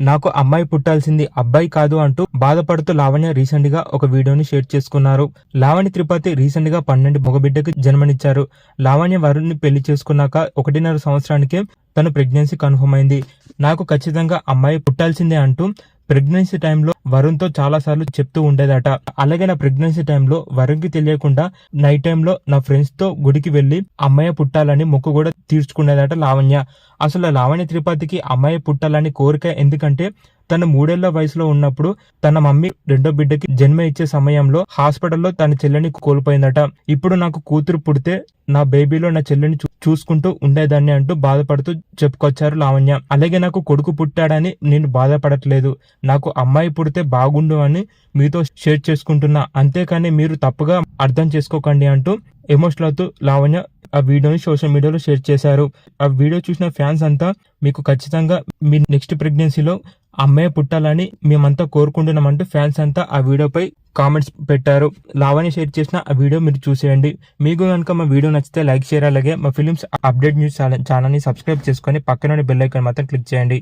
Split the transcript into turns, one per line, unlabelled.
నాకు అమ్మాయి పుట్టాల్సింది అబ్బాయి కాదు అంటూ బాధపడుతూ లావణ్య రీసెంట్గా ఒక వీడియోని షేర్ చేసుకున్నారు. లావణ్య త్రిపాఠి రీసెంట్గా పన్నెండు మగబిడ్డకు జన్మనిచ్చారు. లావణ్య వరుణ్ని పెళ్ళి చేసుకున్నాక ఒకటిన్నర సంవత్సరానికే తను ప్రెగ్నెన్సీ కన్ఫర్మ్ అయింది. నాకు ఖచ్చితంగా అమ్మాయి పుట్టాల్సిందే అంటూ ప్రెగ్నెన్సీ టైంలో వరుణ్తో చాలా సార్లు చెప్తూ ఉండేదట. అలాగే నా ప్రెగ్నెన్సీ టైంలో వరుణ్కి తెలియకుండా నైట్ టైంలో నా ఫ్రెండ్స్తో గుడికి వెళ్ళి అమ్మాయి పుట్టాలని మొక్కు కూడా తీర్చుకునేదట లావణ్య. అసలు లావణ్య త్రిపాఠికి అమ్మాయి పుట్టాలని కోరిక ఎందుకంటే తన మూడేళ్ళ వయసులో ఉన్నప్పుడు తన మమ్మీ రెండో బిడ్డకి జన్మ ఇచ్చే సమయంలో హాస్పిటల్లో తన చెల్లెని కోల్పోయిందట. ఇప్పుడు నాకు కూతురు పుడితే నా బేబీలో నా చెల్లెని చూసుకుంటూ ఉండేదాన్ని అంటూ బాధపడుతూ చెప్పుకొచ్చారు లావణ్య. అలాగే నాకు కొడుకు పుట్టాడని నేను బాధపడట్లేదు. నాకు అమ్మాయి పుడితే బాగుండు అని మీతో షేర్ చేసుకుంటున్నా. అంతేకాని మీరు తప్పుగా అర్థం చేసుకోకండి అంటూ ఎమోషనల్ అవుతూ లావణ్య ఆ వీడియోని సోషల్ మీడియాలో షేర్ చేశారు. ఆ వీడియో చూసిన ఫ్యాన్స్ అంతా మీకు ఖచ్చితంగా మీ నెక్స్ట్ ప్రెగ్నెన్సీలో అమ్మాయి పుట్టాలని మేమంతా కోరుకుంటున్నామంటూ ఫ్యాన్స్ అంతా ఆ వీడియోపై కామెంట్స్ పెట్టారు. లావణ్య షేర్ చేసిన ఆ వీడియో మీరు చూసేయండి. మీకు కనుక మా వీడియో నచ్చితే లైక్ షేర్ అలాగే మా ఫిలిమ్స్ అప్డేట్ న్యూస్ ఛానల్ని సబ్స్క్రైబ్ చేసుకొని పక్కన బెల్ ఐకాన్ మాత్రం క్లిక్ చేయండి.